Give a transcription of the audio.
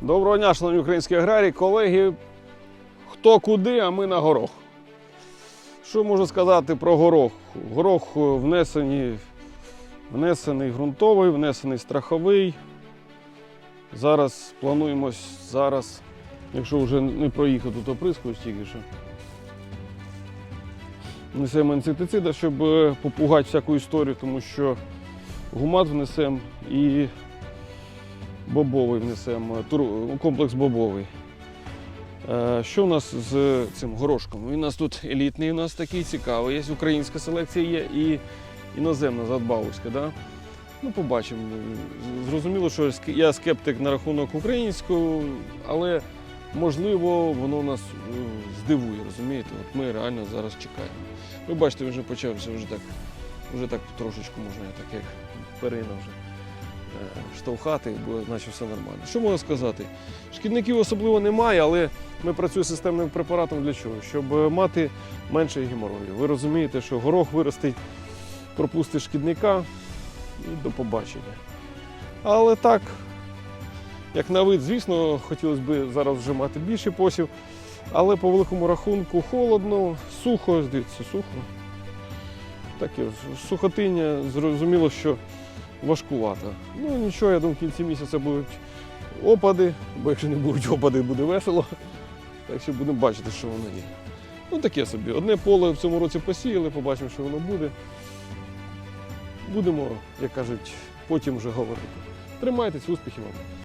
Доброго дня, шановні українські аграрії, колеги. Хто куди, а ми на горох. Що можу сказати про горох? Горох внесені, внесений ґрунтовий, внесений страховий. Зараз плануємо зараз, якщо вже не проїхав тут оприскувач тільки що. Внесемо інсектицида, щоб попугати всяку історію, тому що гумат внесемо і бобовий внесемо, комплекс бобовий. Е, Що у нас з цим горошком? Він у нас тут елітний, у нас такий цікавий. Є українська селекція є і іноземна задбавовська. Да? Ну, побачимо. Зрозуміло, що я скептик на рахунок українського, але можливо воно нас е, здивує, розумієте? От ми реально зараз чекаємо. Ви бачите, вже почався вже так, вже так трошечку можна так як перина вже штовхати, бо значить все нормально. Що можна сказати? Шкідників особливо немає, але ми працюємо з системним препаратом для чого? Щоб е, мати менше геморою. Ви розумієте, що горох виростить, пропустить шкідника і до побачення. Але так, як на вид, звісно, хотілося б зараз вже мати більший посів, але по великому рахунку холодно, сухо, здається, сухо. Таке сухотиння, зрозуміло, що важкувато. Ну нічого, я думаю, в кінці місяця будуть опади, бо якщо не будуть опади, буде весело. Так що будемо бачити, що воно є. Ну таке собі. Одне поле в цьому році посіяли, побачимо, що воно буде. Будемо, як кажуть, потім вже говорити. Тримайтесь, успіхів вам!